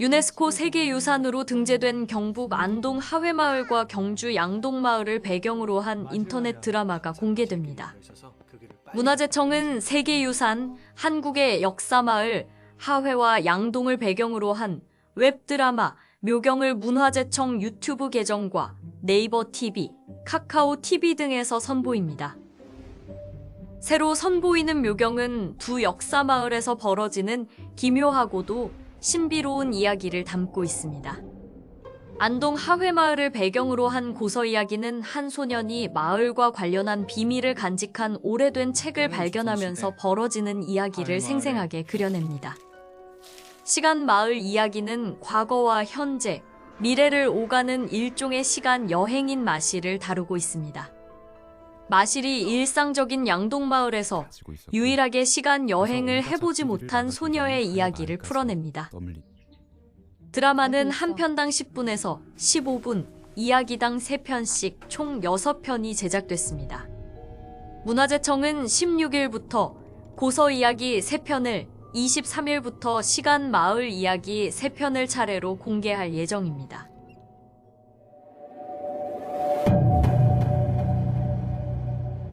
유네스코 세계유산으로 등재된 경북 안동 하회마을과 경주 양동마을을 배경으로 한 인터넷 드라마가 공개됩니다. 문화재청은 세계유산, 한국의 역사마을, 하회와 양동을 배경으로 한 웹드라마 묘경을 문화재청 유튜브 계정과 네이버 TV, 카카오 TV 등에서 선보입니다. 새로 선보이는 묘경은 두 역사마을에서 벌어지는 기묘하고도 신비로운 이야기를 담고 있습니다. 안동 하회마을을 배경으로 한 고서 이야기는 한 소년이 마을과 관련한 비밀을 간직한 오래된 책을 발견하면서 벌어지는 이야기를 생생하게 그려냅니다. 시간 마을 이야기는 과거와 현재, 미래를 오가는 일종의 시간 여행인 마실을 다루고 있습니다. 마실이 일상적인 양동마을에서 유일하게 시간 여행을 해보지 못한 소녀의 이야기를 풀어냅니다. 드라마는 한 편당 10분에서 15분, 이야기당 3편씩 총 6편이 제작됐습니다. 문화재청은 16일부터 고서 이야기 3편을 23일부터 시간 마을 이야기 3편을 차례로 공개할 예정입니다.